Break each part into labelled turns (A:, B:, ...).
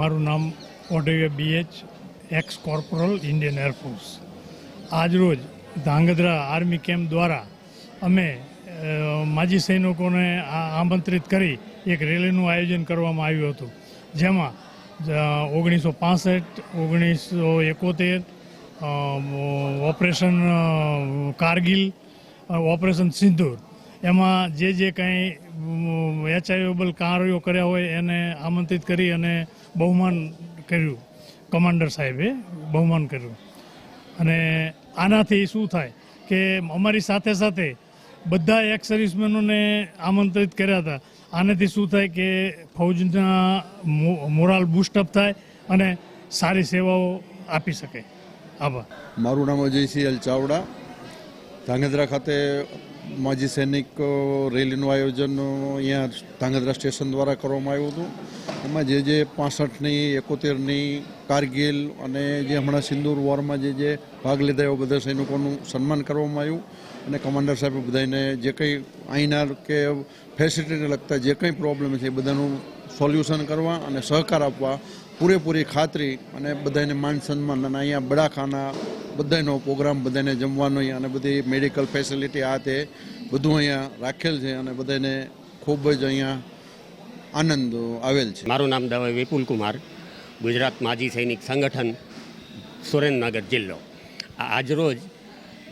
A: મારું નામ ઓટોવે બીએચ એક્સ કોર્પોરલ ઇન્ડિયન એરફોર્સ. આજરોજ ધાંગધ્રા આર્મી કેમ્પ દ્વારા અમે માજી સૈનિકોને આમંત્રિત કરી એક રેલીનું આયોજન કરવામાં આવ્યું હતું. જેમાં ઓગણીસો પાસઠ, ઓગણીસો એકોતેર ઓપરેશન કારગિલ ઓપરેશન સિંદૂર એમાં જે જે કંઈ એચઆઈએબલ કાર્યો કર્યા હોય એને આમંત્રિત કરી અને બહુમાન કર્યું. કમાન્ડર સાહેબે બહુમાન કર્યું. અને આનાથી શું થાય કે અમારી સાથે સાથે બધા એક્સ સર્વિસમેનોને આમંત્રિત કર્યા હતા. આનાથી શું થાય કે ફૌજના મોરાલ બુસ્ટઅપ થાય અને સારી સેવાઓ આપી શકે. આભાર.
B: મારું નામ અજયસિંહ એલ ચાવડા. ધાંગધ્રા ખાતે માજી સૈનિક રેલીનું આયોજન અહીંયા ધાંગધ્રા સ્ટેશન દ્વારા કરવામાં આવ્યું હતું. એમાં જે જે પાસઠની, એકોતેરની કારગિલ અને જે હમણાં સિંદૂર વોરમાં જે જે ભાગ લીધા એવા બધા સૈનિકોનું સન્માન કરવામાં આવ્યું. અને કમાન્ડર સાહેબે બધાને જે કંઈ અહીંના કે ફેસિલિટીને લગતા જે કંઈ પ્રોબ્લેમ છે એ બધાનું સોલ્યુશન કરવા અને સહકાર આપવા પૂરેપૂરી ખાતરી અને બધાને માન સન્માન. અને અહીંયા બડાખાના બધાનો પ્રોગ્રામ, બધાને જમવાનો અને બધી મેડિકલ ફેસિલિટી આ તે બધું અહીંયા રાખેલ છે અને બધાને ખૂબ જ અહીંયા આનંદ આવેલ છે.
C: મારું નામ દવે વિપુલ કુમાર, ગુજરાત માજી સૈનિક સંગઠન, સુરેન્દ્રનગર જિલ્લો. આજરોજ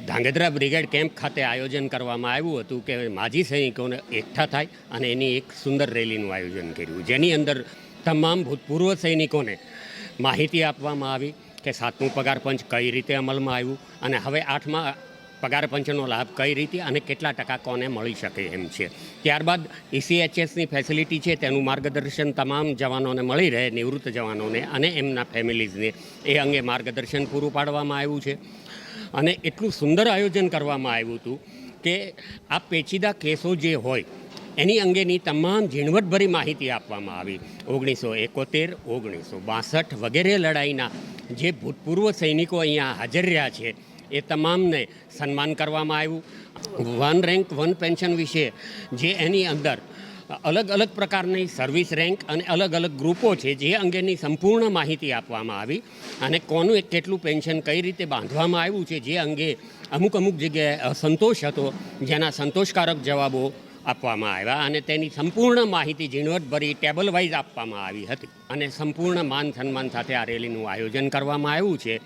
C: ધાંગધ્રા બ્રિગેડ કેમ્પ ખાતે આયોજન કરવામાં આવ્યું હતું કે માજી સૈનિકોને એકઠા થાય અને એની એક સુંદર રેલીનું આયોજન કર્યું. જેની અંદર તમામ ભૂતપૂર્વ સૈનિકોને માહિતી આપવામાં આવી. કે સાતમું પગાર પંચ કઈ રીતે અમલમાં આવ્યું અને હવે આઠમા પગાર પંચનો લાભ કઈ રીતે અને કેટલા ટકા કોને મળી શકે એમ છે. ત્યારબાદ E ઈસીએચએસની ફેસિલિટી છે, તેનું માર્ગદર્શન તમામ જવાનોને મળી રહે, નિવૃત્ત જવાનોને અને એમના ફેમિલીઝને એ અંગે માર્ગદર્શન પૂરું પાડવામાં આવ્યું છે. અને એટલું સુંદર આયોજન કરવામાં આવ્યું હતું કે આ પેચીદા કેસો જે હોય એની અંગેની તમામ ઝીણવટભરી માહિતી આપવામાં આવી. ઓગણીસો એકોતેર, ઓગણીસો બાસઠ વગેરે લડાઈના જે ભૂતપૂર્વ સૈનિકો અહીંયા હાજર રહ્યા છે, એ તમામને સન્માન કરવામાં આવ્યું. વન રેન્ક, વન પેન્શન વિશે જે એની અંદર અલગ અલગ પ્રકારની સર્વિસ રેન્ક અને અલગ અલગ ગ્રુપો છે, જે અંગેની સંપૂર્ણ માહિતી આપવામાં આવી અને કોનું એક કેટલું પેન્શન કઈ રીતે બાંધવામાં આવ્યું છે, જે અંગે અમુક અમુક જગ્યાએ અસંતોષ હતો, જેના સંતોષકારક જવાબો આપવામાં આવ્યા અને તેની સંપૂર્ણ માહિતી ઝીણવટભરી ટેબલ વાઇઝ આપવામાં આવી હતી. અને સંપૂર્ણ માન સન્માન સાથે આ રેલીનું આયોજન કરવામાં આવ્યું છે.